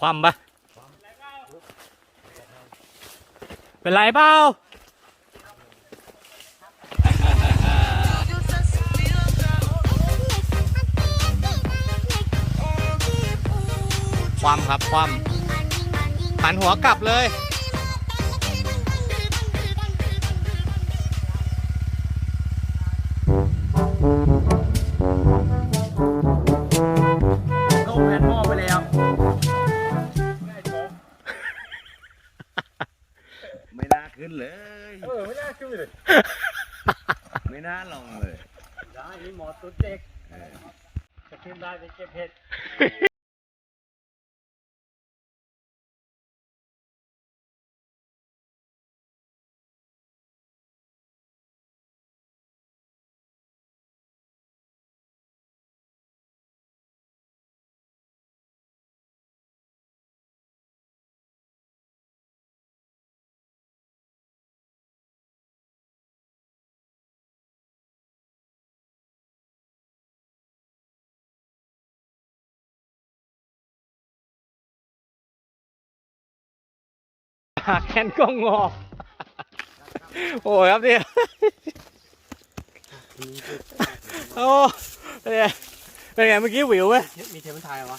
ความปะเป็นไรเปล่าความครับความหันหัวกลับเลย ไม่น่าขึ้นเลย เออไม่น่าขึ้นเลย ไม่น่าลงเลยได้นี่หมอตุ๊ดเด็กเออจะขึ้นได้ไปเก็บเห็ด ปากแขนก็งอ โอ้ยครับเนี่ยโอ้เป็นไงเป็นไงเมื่อกี้หวิวไหมมีเทปมันทายเหรอวะ